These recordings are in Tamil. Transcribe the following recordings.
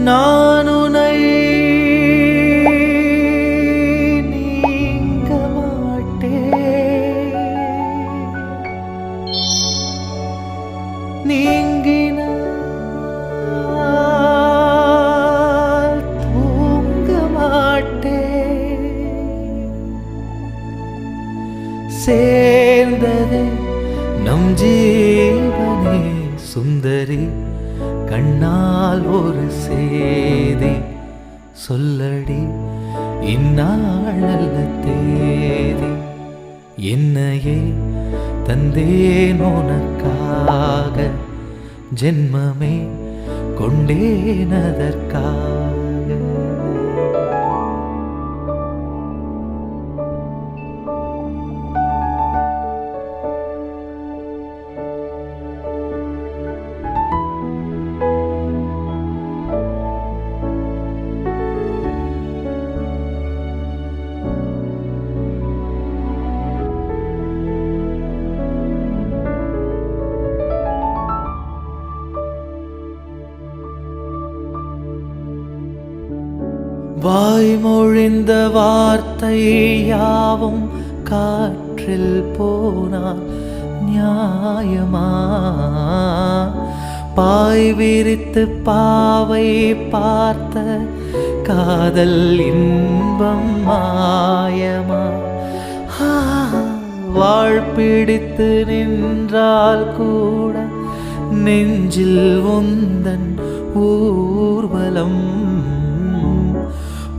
நான் உனை நீங்க மாட்டேன் நீங்கின தூங்க மாட்டேன் சேர்ந்ததே நம் ஜீவனே சுந்தரி. கண்ணால் ஒரு சேதி. சொல்லடி இந்நாளல்ல தேதி. என்னையே தந்தேன் உனக்காக. ஜென்மமே கொண்டேனதற்காக வாய்மொழிந்த வார்த்தை யாவும் காற்றில் போனால் நியாயமா? பாய் விரித்து பாவை பார்த்த காதல் இன்பம் மாயமா? ஆ, வாழ் பிடித்து நின்றால் கூட நெஞ்சில் உந்தன் ஊர்வலம்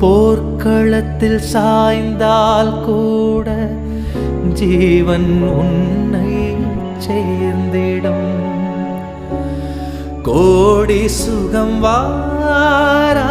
போர்க்களத்தில் சாய்ந்தால் கூட ஜீவன் உன்னை சேர்ந்திடும். கோடி சுகம் வாரா